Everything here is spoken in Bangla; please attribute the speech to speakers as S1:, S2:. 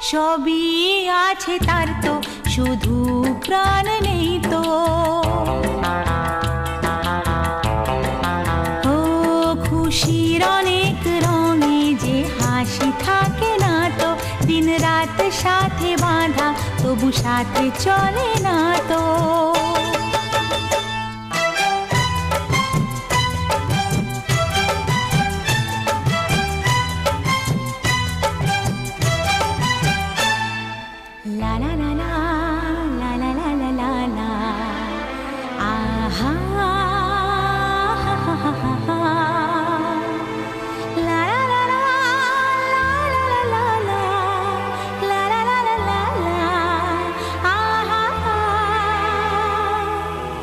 S1: সবই আছে তার তো, শুধু প্রাণ নেই তো। ও খুশির অনেক রঙে যে হাসি থাকে না তো দিন রাত সাথে বাঁধা, তবু সাথে চলে না